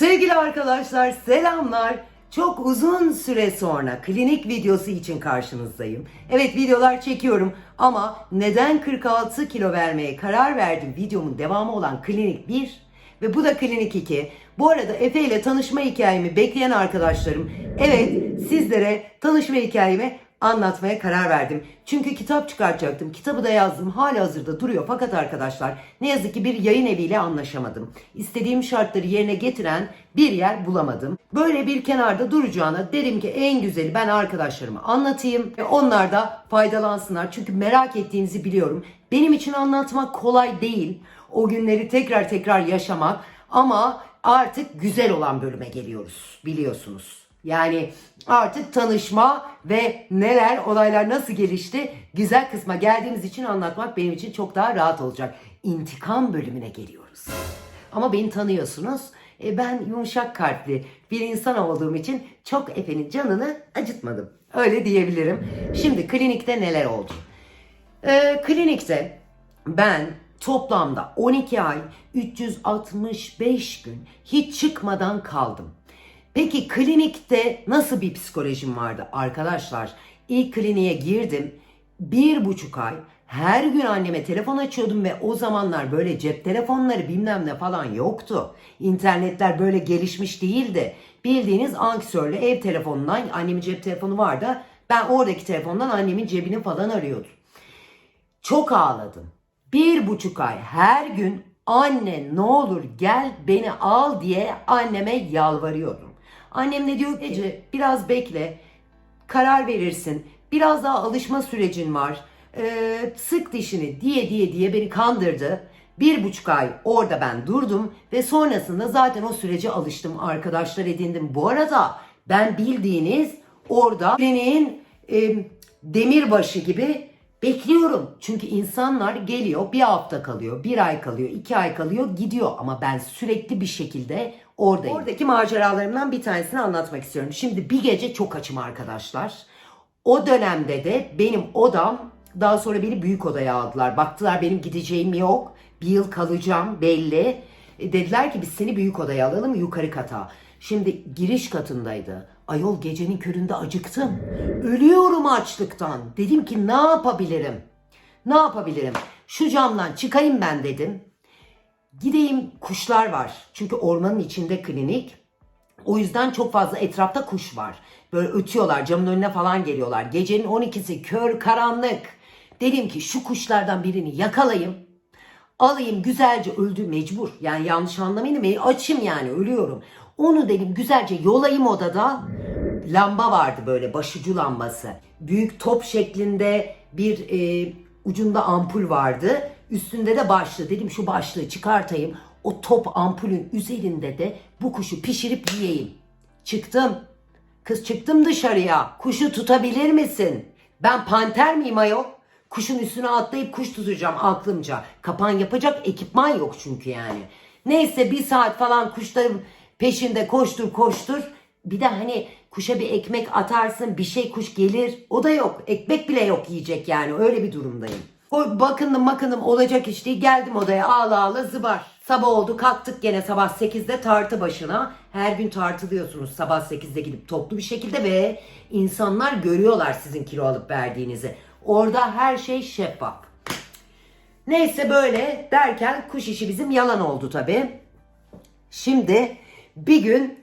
Sevgili arkadaşlar selamlar. Çok uzun süre sonra klinik videosu için karşınızdayım. Evet videolar çekiyorum ama neden 46 kilo vermeye karar verdim videomun devamı olan klinik 1 ve bu da klinik 2. Bu arada Efe ile tanışma hikayemi bekleyen arkadaşlarım evet sizlere tanışma hikayemi anlatmaya karar verdim. Çünkü kitap çıkartacaktım. Kitabı da yazdım. Hala hazırda duruyor. Fakat arkadaşlar ne yazık ki bir yayın eviyle anlaşamadım. İstediğim şartları yerine getiren bir yer bulamadım. Böyle bir kenarda duracağına dedim ki en güzeli ben arkadaşlarıma anlatayım. Ve onlar da faydalansınlar. Çünkü merak ettiğinizi biliyorum. Benim için anlatmak kolay değil. O günleri tekrar tekrar yaşamak. Ama artık güzel olan bölüme geliyoruz. Biliyorsunuz. Yani artık tanışma ve neler olaylar nasıl gelişti güzel kısma geldiğimiz için anlatmak benim için çok daha rahat olacak. İntikam bölümüne geliyoruz. Ama beni tanıyorsunuz. E, ben yumuşak kalpli bir insan olduğum için çok efenin canını acıtmadım. Öyle diyebilirim. Şimdi klinikte neler oldu? Ee, klinikte ben toplamda 12 ay 365 gün hiç çıkmadan kaldım. Peki klinikte nasıl bir psikolojim vardı arkadaşlar? İlk kliniğe girdim. Bir buçuk ay her gün anneme telefon açıyordum ve o zamanlar böyle cep telefonları bilmem ne falan yoktu. İnternetler böyle gelişmiş değildi. Bildiğiniz ankesörlü ev telefonundan annemin cep telefonu vardı. Ben oradaki telefondan annemin cebini falan arıyordum. Çok ağladım. Bir buçuk ay her gün anne ne olur gel beni al diye anneme yalvarıyordum. Annem ne diyor Ece biraz bekle karar verirsin biraz daha alışma sürecin var ee, sık dişini diye diye diye beni kandırdı. Bir buçuk ay orada ben durdum ve sonrasında zaten o sürece alıştım arkadaşlar edindim. Bu arada ben bildiğiniz orada kliniğin e, demirbaşı gibi Bekliyorum. Çünkü insanlar geliyor bir hafta kalıyor, bir ay kalıyor, iki ay kalıyor gidiyor. Ama ben sürekli bir şekilde oradayım. Oradaki maceralarımdan bir tanesini anlatmak istiyorum. Şimdi bir gece çok açım arkadaşlar. O dönemde de benim odam daha sonra beni büyük odaya aldılar. Baktılar benim gideceğim yok. Bir yıl kalacağım belli. E, dediler ki biz seni büyük odaya alalım yukarı kata. Şimdi giriş katındaydı. Ayol gecenin köründe acıktım. Ölüyorum açlıktan. Dedim ki ne yapabilirim? Ne yapabilirim? Şu camdan çıkayım ben dedim. Gideyim kuşlar var. Çünkü ormanın içinde klinik. O yüzden çok fazla etrafta kuş var. Böyle ötüyorlar camın önüne falan geliyorlar. Gecenin 12'si kör karanlık. Dedim ki şu kuşlardan birini yakalayayım. Alayım güzelce öldü mecbur. Yani yanlış anlamayın da açım yani ölüyorum. Onu dedim güzelce yolayım odada. Lamba vardı böyle başucu lambası. Büyük top şeklinde bir e, ucunda ampul vardı. Üstünde de başlığı. Dedim şu başlığı çıkartayım. O top ampulün üzerinde de bu kuşu pişirip yiyeyim. Çıktım. Kız çıktım dışarıya. Kuşu tutabilir misin? Ben panter miyim ayol? Kuşun üstüne atlayıp kuş tutacağım aklımca. Kapan yapacak ekipman yok çünkü yani. Neyse bir saat falan kuşların peşinde koştur koştur. Bir de hani kuşa bir ekmek atarsın bir şey kuş gelir. O da yok. Ekmek bile yok yiyecek yani. Öyle bir durumdayım. O bakındım bakındım olacak iş değil. Geldim odaya ağla ağla zıbar. Sabah oldu kalktık gene sabah 8'de tartı başına. Her gün tartılıyorsunuz sabah 8'de gidip toplu bir şekilde ve insanlar görüyorlar sizin kilo alıp verdiğinizi. Orada her şey şeffaf. Neyse böyle derken kuş işi bizim yalan oldu tabi. Şimdi bir gün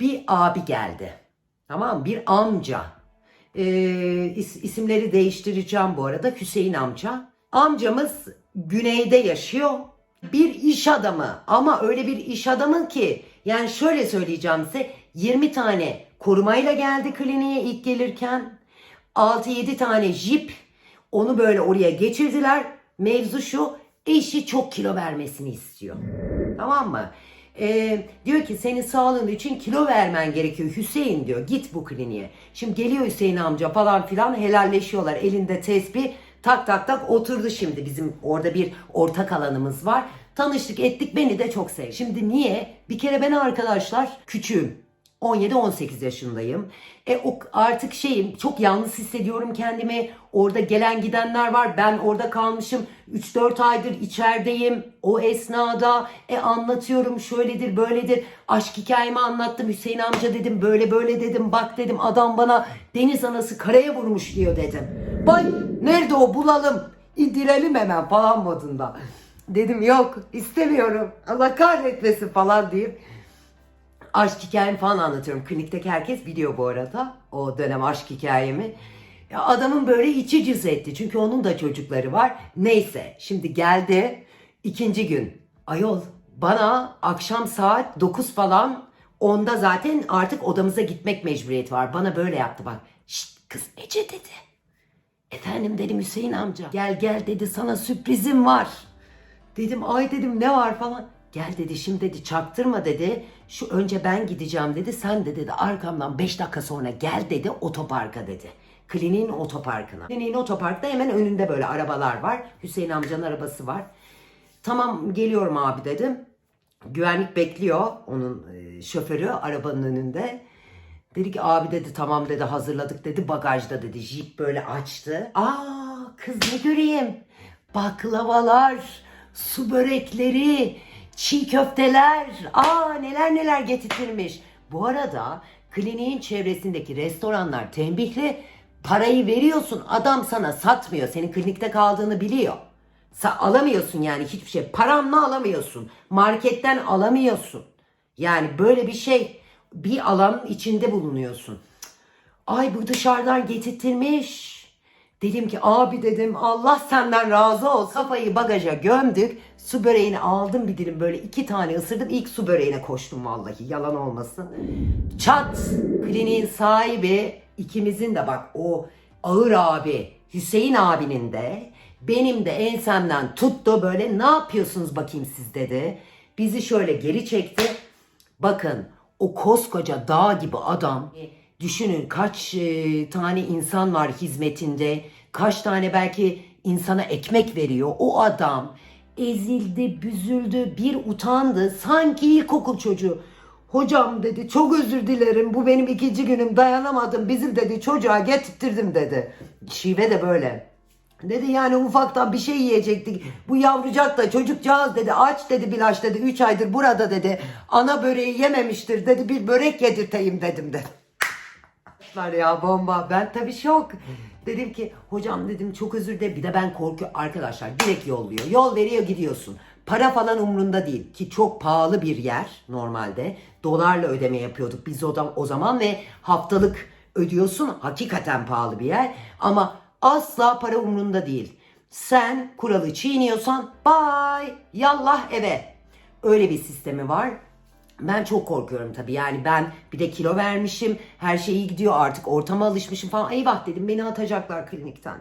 bir abi geldi. Tamam bir amca. Ee, is- isimleri değiştireceğim bu arada. Hüseyin amca. Amcamız güneyde yaşıyor. Bir iş adamı ama öyle bir iş adamı ki yani şöyle söyleyeceğim size 20 tane korumayla geldi kliniğe ilk gelirken 6-7 tane jip onu böyle oraya geçirdiler. Mevzu şu eşi çok kilo vermesini istiyor. Tamam mı? Ee, diyor ki senin sağlığın için kilo vermen gerekiyor Hüseyin diyor. Git bu kliniğe. Şimdi geliyor Hüseyin amca falan filan helalleşiyorlar. Elinde tespih tak tak tak oturdu şimdi. Bizim orada bir ortak alanımız var. Tanıştık ettik beni de çok sev. Şimdi niye? Bir kere ben arkadaşlar küçüğüm. 17-18 yaşındayım. E o artık şeyim çok yalnız hissediyorum kendimi. Orada gelen gidenler var. Ben orada kalmışım. 3-4 aydır içerideyim. O esnada e anlatıyorum şöyledir böyledir. Aşk hikayemi anlattım. Hüseyin amca dedim böyle böyle dedim. Bak dedim adam bana deniz anası karaya vurmuş diyor dedim. Bay nerede o bulalım. indirelim hemen falan modunda. Dedim yok istemiyorum. Allah kahretmesin falan deyip aşk hikayemi falan anlatıyorum. Klinikteki herkes biliyor bu arada o dönem aşk hikayemi. Ya adamın böyle içi cız etti. Çünkü onun da çocukları var. Neyse şimdi geldi ikinci gün. Ayol bana akşam saat 9 falan onda zaten artık odamıza gitmek mecburiyeti var. Bana böyle yaptı bak. Şşt kız Ece dedi. Efendim dedim Hüseyin amca. Gel gel dedi sana sürprizim var. Dedim ay dedim ne var falan. Gel dedi şimdi dedi çaktırma dedi. Şu önce ben gideceğim dedi. Sen de dedi arkamdan 5 dakika sonra gel dedi otoparka dedi. Kliniğin otoparkına. Kliniğin otoparkta hemen önünde böyle arabalar var. Hüseyin amcanın arabası var. Tamam geliyorum abi dedim. Güvenlik bekliyor onun e, şoförü arabanın önünde. Dedi ki abi dedi tamam dedi hazırladık dedi bagajda dedi. Jeep böyle açtı. Aa kız ne göreyim. Baklavalar, su börekleri, çiğ köfteler. Aa neler neler getirtirmiş. Bu arada kliniğin çevresindeki restoranlar tembihli. Parayı veriyorsun adam sana satmıyor. Senin klinikte kaldığını biliyor. Sen alamıyorsun yani hiçbir şey. Paranla alamıyorsun. Marketten alamıyorsun. Yani böyle bir şey bir alanın içinde bulunuyorsun. Ay bu dışarıdan getirtilmiş. Dedim ki abi dedim Allah senden razı olsun. Kafayı bagaja gömdük. Su böreğini aldım bir dilim böyle iki tane ısırdım. İlk su böreğine koştum vallahi yalan olmasın. Çat kliniğin sahibi ikimizin de bak o ağır abi Hüseyin abinin de benim de ensemden tuttu böyle ne yapıyorsunuz bakayım siz dedi. Bizi şöyle geri çekti. Bakın o koskoca dağ gibi adam düşünün kaç e, tane insan var hizmetinde. Kaç tane belki insana ekmek veriyor. O adam ezildi, büzüldü, bir utandı. Sanki ilkokul çocuğu. Hocam dedi çok özür dilerim bu benim ikinci günüm dayanamadım bizim dedi çocuğa getirttirdim dedi. Şive de böyle. Dedi yani ufaktan bir şey yiyecektik. Bu yavrucak da çocukcağız dedi aç dedi Bilaç dedi 3 aydır burada dedi. Ana böreği yememiştir dedi bir börek yedirteyim dedim de. Var ya bomba ben tabii şok. Dedim ki hocam dedim çok özür dilerim. Bir de ben korkuyorum arkadaşlar direkt yolluyor. Yol veriyor gidiyorsun. Para falan umrunda değil ki çok pahalı bir yer normalde. Dolarla ödeme yapıyorduk biz o, o zaman ve haftalık ödüyorsun. Hakikaten pahalı bir yer ama asla para umrunda değil. Sen kuralı çiğniyorsan bay yallah eve. Öyle bir sistemi var. Ben çok korkuyorum tabii yani ben bir de kilo vermişim her şey iyi gidiyor artık ortama alışmışım falan eyvah dedim beni atacaklar klinikten.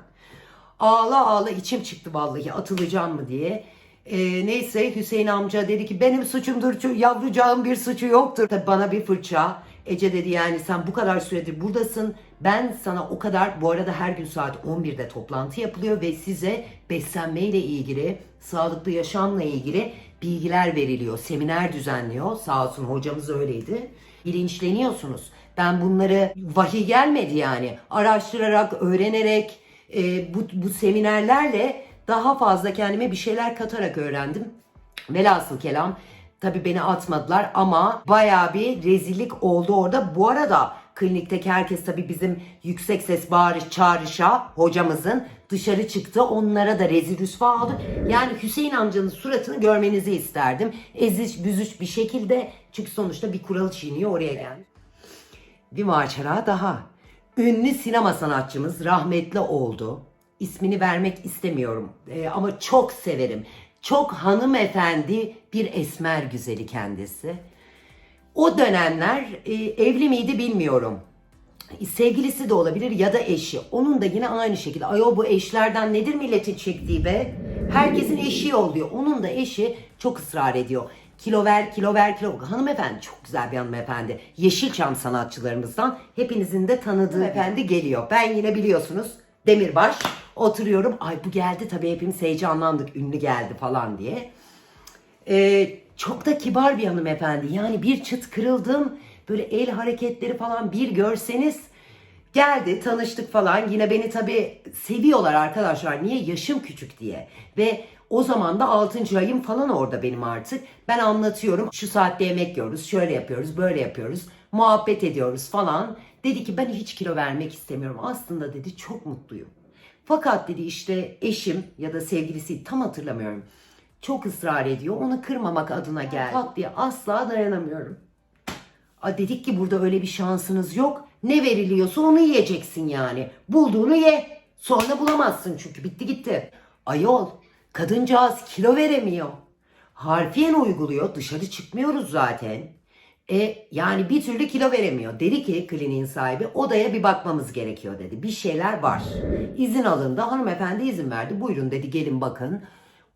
Ağla ağla içim çıktı vallahi atılacağım mı diye. Ee, neyse Hüseyin amca dedi ki benim suçumdur şu yavrucağın bir suçu yoktur. Tabii bana bir fırça. Ece dedi yani sen bu kadar süredir buradasın. Ben sana o kadar bu arada her gün saat 11'de toplantı yapılıyor ve size beslenmeyle ilgili, sağlıklı yaşamla ilgili bilgiler veriliyor. Seminer düzenliyor. Sağ olsun hocamız öyleydi. Bilinçleniyorsunuz. Ben bunları vahiy gelmedi yani. Araştırarak, öğrenerek e, bu, bu seminerlerle daha fazla kendime bir şeyler katarak öğrendim. Velhasıl kelam tabii beni atmadılar ama bayağı bir rezillik oldu orada. Bu arada klinikteki herkes tabii bizim yüksek ses bağırış çağrışa hocamızın dışarı çıktı. Onlara da rezil rüsva oldu. Yani Hüseyin amcanın suratını görmenizi isterdim. Eziş büzüş bir şekilde çünkü sonuçta bir kural çiğniyor oraya geldi. Bir macera daha. Ünlü sinema sanatçımız rahmetli oldu. İsmini vermek istemiyorum Ee, ama çok severim. Çok hanımefendi bir esmer güzeli kendisi. O dönemler e, evli miydi bilmiyorum. Sevgilisi de olabilir ya da eşi. Onun da yine aynı şekilde. Ayol bu eşlerden nedir milletin çektiği be? Herkesin eşi oluyor. Onun da eşi çok ısrar ediyor. Kilo ver, kilo ver, kilo ver. Hanımefendi çok güzel bir hanımefendi. Yeşilçam sanatçılarımızdan hepinizin de tanıdığı efendi geliyor. Ben yine biliyorsunuz Demirbaş oturuyorum. Ay bu geldi tabii hepimiz heyecanlandık. Ünlü geldi falan diye. Ee, çok da kibar bir hanımefendi. Yani bir çıt kırıldım. Böyle el hareketleri falan bir görseniz geldi tanıştık falan. Yine beni tabii seviyorlar arkadaşlar. Niye? Yaşım küçük diye. Ve o zaman da 6. ayım falan orada benim artık. Ben anlatıyorum şu saatte yemek yiyoruz şöyle yapıyoruz böyle yapıyoruz muhabbet ediyoruz falan. Dedi ki ben hiç kilo vermek istemiyorum. Aslında dedi çok mutluyum. Fakat dedi işte eşim ya da sevgilisi tam hatırlamıyorum çok ısrar ediyor onu kırmamak adına geldi Pat diye asla dayanamıyorum A dedik ki burada öyle bir şansınız yok. Ne veriliyorsa onu yiyeceksin yani. Bulduğunu ye. Sonra bulamazsın çünkü bitti gitti. Ayol kadıncağız kilo veremiyor. Harfiyen uyguluyor. Dışarı çıkmıyoruz zaten. E yani bir türlü kilo veremiyor. Dedi ki kliniğin sahibi odaya bir bakmamız gerekiyor dedi. Bir şeyler var. İzin alındı. Hanımefendi izin verdi. Buyurun dedi gelin bakın.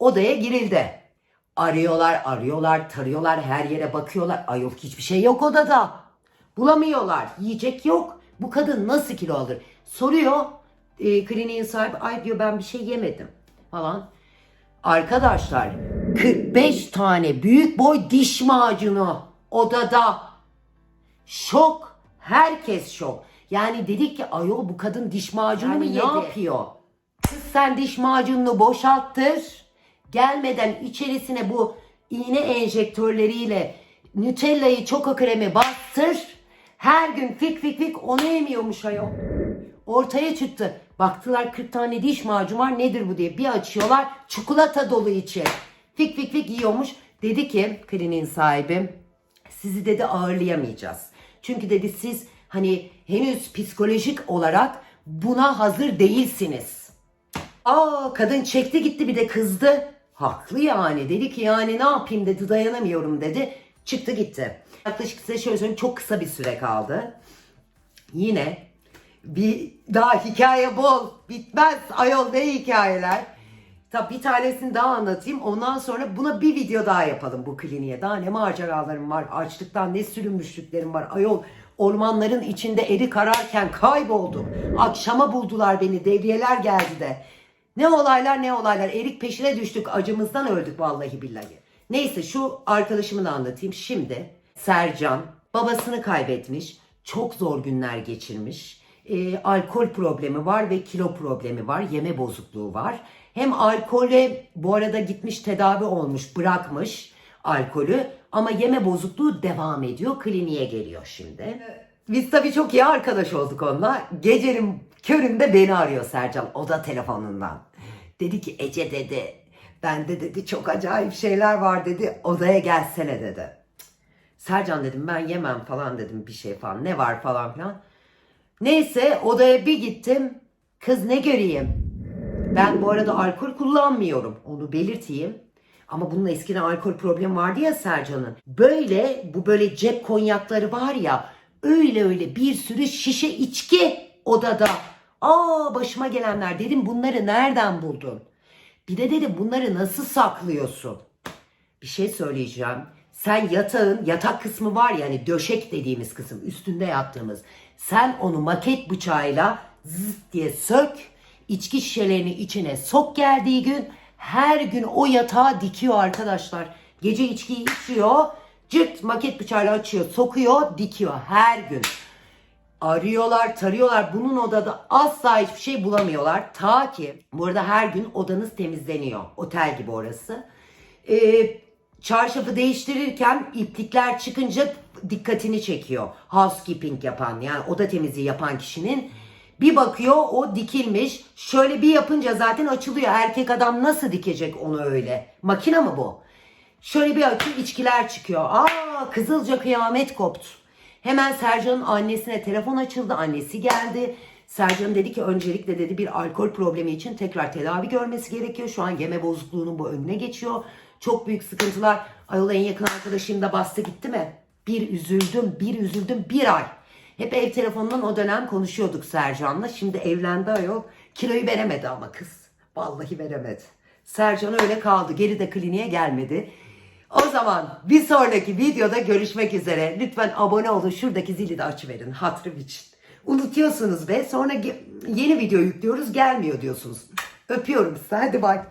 Odaya girildi. Arıyorlar, arıyorlar, tarıyorlar, her yere bakıyorlar. Ay yok hiçbir şey yok odada. Bulamıyorlar. Yiyecek yok. Bu kadın nasıl kilo alır? Soruyor e, kliniğin sahibi. Ay diyor ben bir şey yemedim falan. Arkadaşlar 45 tane büyük boy diş macunu odada. Şok. Herkes şok. Yani dedik ki ayol bu kadın diş macunu mu ne yapıyor? Kız sen diş macununu boşalttır. Gelmeden içerisine bu iğne enjektörleriyle Nutella'yı çoko kremi bastır. Her gün fik fik fik onu emiyormuş ayol. Ortaya çıktı. Baktılar 40 tane diş macunu var nedir bu diye. Bir açıyorlar çikolata dolu içi. Fik fik fik yiyormuş. Dedi ki kliniğin sahibi sizi dedi ağırlayamayacağız. Çünkü dedi siz hani henüz psikolojik olarak buna hazır değilsiniz. Aa kadın çekti gitti bir de kızdı. Haklı yani dedi ki yani ne yapayım dedi dayanamıyorum dedi. Çıktı gitti. Yaklaşık size şöyle söyleyeyim çok kısa bir süre kaldı. Yine bir daha hikaye bol bitmez ayol ne hikayeler. Tabi bir tanesini daha anlatayım. Ondan sonra buna bir video daha yapalım bu kliniğe. Daha ne maceralarım var. Açlıktan ne sürünmüşlüklerim var. Ayol ormanların içinde eri kararken kayboldum. Akşama buldular beni. Devriyeler geldi de. Ne olaylar ne olaylar. Erik peşine düştük. Acımızdan öldük vallahi billahi. Neyse şu arkadaşımı da anlatayım. Şimdi Sercan babasını kaybetmiş. Çok zor günler geçirmiş. Ee, alkol problemi var ve kilo problemi var. Yeme bozukluğu var. Hem alkole bu arada gitmiş tedavi olmuş bırakmış alkolü ama yeme bozukluğu devam ediyor. Kliniğe geliyor şimdi. Biz tabii çok iyi arkadaş olduk onunla. Gecenin köründe beni arıyor Sercan oda telefonundan. Dedi ki Ece dedi bende dedi çok acayip şeyler var dedi odaya gelsene dedi. Sercan dedim ben yemem falan dedim bir şey falan ne var falan filan. Neyse odaya bir gittim. Kız ne göreyim? Ben bu arada alkol kullanmıyorum. Onu belirteyim. Ama bunun eskiden alkol problemi vardı ya Sercan'ın. Böyle bu böyle cep konyakları var ya öyle öyle bir sürü şişe içki odada. Aa başıma gelenler dedim bunları nereden buldun? Bir de dedim bunları nasıl saklıyorsun? Bir şey söyleyeceğim. Sen yatağın yatak kısmı var ya hani döşek dediğimiz kısım üstünde yattığımız. Sen onu maket bıçağıyla zıt diye sök. içki şişelerini içine sok geldiği gün her gün o yatağa dikiyor arkadaşlar. Gece içkiyi içiyor. Cırt maket bıçağıyla açıyor, sokuyor, dikiyor her gün. Arıyorlar, tarıyorlar. Bunun odada asla hiçbir şey bulamıyorlar. Ta ki bu arada her gün odanız temizleniyor. Otel gibi orası. Ee, çarşafı değiştirirken iplikler çıkınca dikkatini çekiyor. Housekeeping yapan yani oda temizliği yapan kişinin. Bir bakıyor o dikilmiş. Şöyle bir yapınca zaten açılıyor. Erkek adam nasıl dikecek onu öyle? Makine mi bu? Şöyle bir açıyor içkiler çıkıyor. Aa kızılca kıyamet koptu. Hemen Sercan'ın annesine telefon açıldı. Annesi geldi. Sercan dedi ki öncelikle dedi bir alkol problemi için tekrar tedavi görmesi gerekiyor. Şu an yeme bozukluğunun bu önüne geçiyor. Çok büyük sıkıntılar. Ayol en yakın arkadaşım da bastı gitti mi? Bir üzüldüm, bir üzüldüm, bir ay. Hep ev telefonundan o dönem konuşuyorduk Sercan'la. Şimdi evlendi ayol. Kiloyu veremedi ama kız. Vallahi veremedi. Sercan öyle kaldı. Geri de kliniğe gelmedi. O zaman bir sonraki videoda görüşmek üzere. Lütfen abone olun. Şuradaki zili de açıverin hatırım için. Unutuyorsunuz ve sonra yeni video yüklüyoruz gelmiyor diyorsunuz. Öpüyorum sizi. Hadi bay.